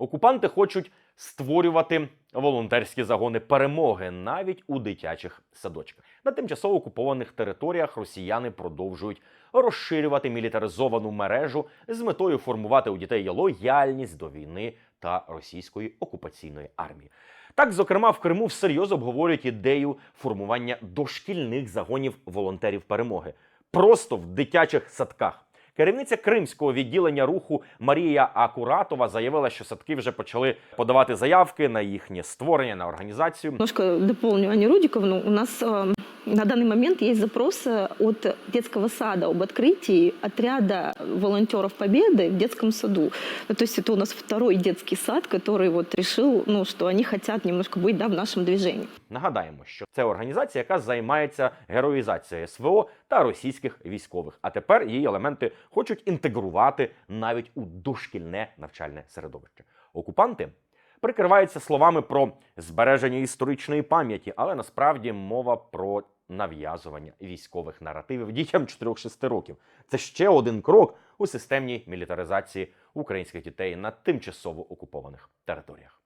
Окупанти хочуть створювати волонтерські загони перемоги навіть у дитячих садочках. На тимчасово окупованих територіях росіяни продовжують розширювати мілітаризовану мережу з метою формувати у дітей лояльність до війни та російської окупаційної армії. Так, зокрема, в Криму всерйоз обговорюють ідею формування дошкільних загонів волонтерів перемоги просто в дитячих садках. Керівниця кримського відділення руху Марія Акуратова заявила, що садки вже почали подавати заявки на їхнє створення на організацію. Немножко доповню Ані Рудіковну. У нас э, на данный момент есть запросы от детского сада об открытии отряда волонтеров Победы в детском саду. Ну, то есть это у нас второй детский сад, который вот решил, ну, что они хотят немножко быть да, в нашем движении. Нагадаємо, що це організація, яка займається героїзацією СВО та російських військових. А тепер її елементи хочуть інтегрувати навіть у дошкільне навчальне середовище. Окупанти прикриваються словами про збереження історичної пам'яті, але насправді мова про нав'язування військових наративів дітям 4-6 років. Це ще один крок у системній мілітаризації українських дітей на тимчасово окупованих територіях.